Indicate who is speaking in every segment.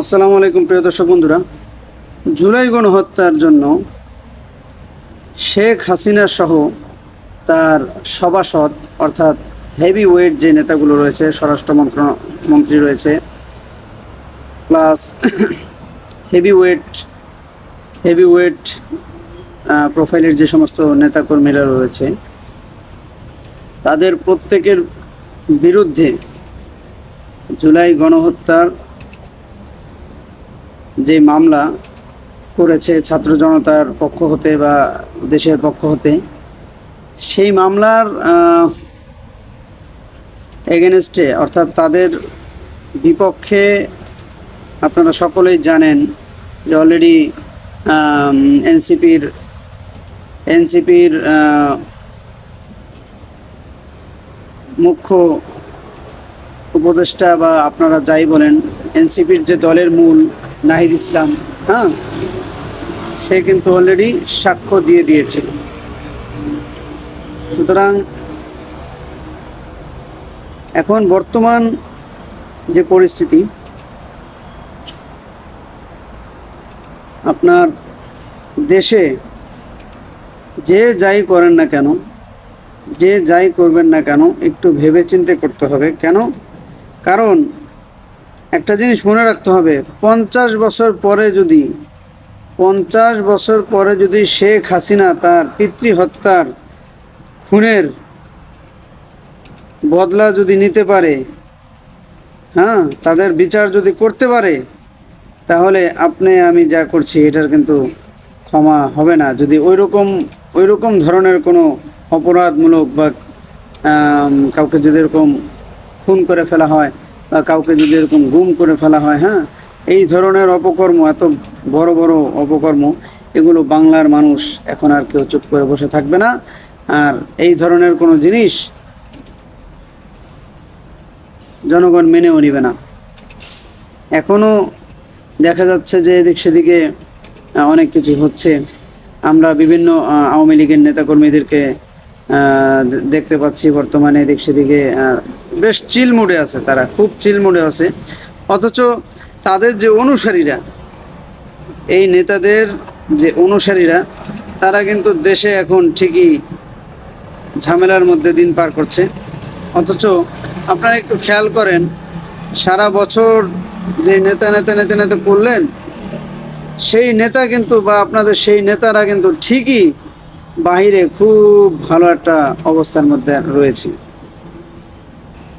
Speaker 1: আসসালামু আলাইকুম, প্রিয় দর্শক বন্ধুরা। জুলাই গণহত্যার জন্য শেখ হাসিনা সহ তার সভাসদ, অর্থাৎ হেভি ওয়েট যে নেতাগুলো রয়েছে, স্বরাষ্ট্র মন্ত্র মন্ত্রী রয়েছে plus heavy weight heavy weight প্রোফাইলের যে সমস্ত নেতাকর্মীরা রয়েছে, তাদের প্রত্যেকের বিরুদ্ধে জুলাই গণহত্যার যে মামলা করেছে ছাত্র জনতার পক্ষ হতে বা দেশের পক্ষ হতে, সেই মামলার এগেনস্টে অর্থাৎ তাদের বিপক্ষে আপনারা সকলেই জানেন যে অলরেডি এনসিপির এনসিপির মুখ্য উপদেষ্টা বা আপনারা যাই বলেন, এনসিপির যে দলের মূল নাহিদ ইসলাম হ্যাঁ? সে কিন্তু অলরেডি সাক্ষ্য দিয়ে দিয়েছে সুতরাং এখন বর্তমান যে পরিস্থিতি, আপনার দেশে যে যাই করেন না কেন, যে যাই করবেন না কেন, একটু ভেবে চিন্তে করতে হবে। কেন? কারণ একটা জিনিস মনে রাখতে হবে, পঞ্চাশ বছর পরে যদি, পঞ্চাশ বছর পরে যদি শেখ হাসিনা তার পিতৃ হত্যার খুনের বদলা যদি নিতে পারে হ্যাঁ তাদের বিচার যদি করতে পারে, তাহলে আপনি, আমি যা করছি এটার কিন্তু ক্ষমা হবে না। যদি ওই রকম ওই রকম ধরনের কোনো অপরাধমূলক বা কাউকে যদি এরকম খুন করে ফেলা হয় কাউকে যদি এরকম গুম করে ফেলা হয় হ্যাঁ? এই ধরনের অপকর্ম, এত বড় বড় অপকর্ম, এগুলো বাংলার মানুষ এখন আর কেউ চুপ করে বসে থাকবে না। আর এই ধরনের কোনো জিনিস জনগণ মেনেও নিবে না। এখনও দেখা যাচ্ছে যে এদিক সেদিকে অনেক কিছু হচ্ছে। আমরা বিভিন্ন আওয়ামী লীগের নেতাকর্মীদেরকে দেখতে পাচ্ছি বর্তমানে এদিক সেদিকে বেশ চিল মুডে আছে তারা, খুব চিল মুডে আছে। অথচ তাদের যে অনুসারীরা, এই নেতাদের যে অনুসারীরা, তারা কিন্তু দেশে এখন ঠিকই ঝামেলার মধ্যে দিন পার করছে। অথচ আপনারা একটু খেয়াল করেন, সারা বছর যে নেতা নেতা নেতা নেতা করলেন সেই নেতা কিন্তু বা আপনাদের সেই নেতারা কিন্তু ঠিকই বাহিরে খুব ভালো একটা অবস্থার মধ্যে রয়েছে।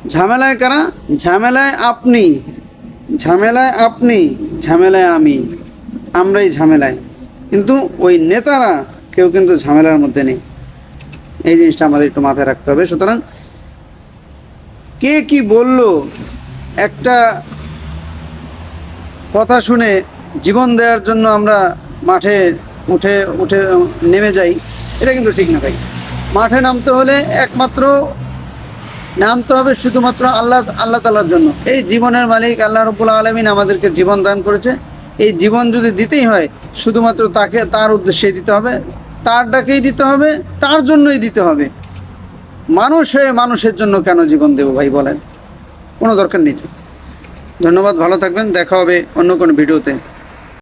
Speaker 1: ঝামেলায় কারা? ঝামেলায় আপনি। ঝামেলায় আপনি, ঝামেলায় আমি। আমরাই ঝামেলায়। কিন্তু ওই নেতারা কেউ কিন্তু ঝামেলার মধ্যে নেই। এই জিনিসটা আমাদের একটু মাথায় রাখতে হবে। সুতরাং কে কি বলল একটা কথা শুনে জীবন দেওয়ার জন্য আমরা মাঠে উঠে উঠে, নেমে যাই। এটা কিন্তু ঠিক না ভাই। মাঠে নামতে হলে একমাত্র নামতে হবে শুধুমাত্র আল্লাহ আল্লাহ তালার জন্য। এই জীবনের মালিক আল্লাহ রবুল্লা আলমিন আমাদেরকে জীবন দান করেছে। এই জীবন যদি দিতেই হয়, শুধুমাত্র তাকে, তার উদ্দেশ্যে দিতে হবে। তার ডাকেই দিতে হবে, তার জন্যই দিতে হবে। মানুষ হয়ে মানুষের জন্য কেন জীবন দেবো ভাই বলেন? কোনো দরকার নেই ধন্যবাদ, ভালো থাকবেন। দেখা হবে অন্য কোনো ভিডিওতে।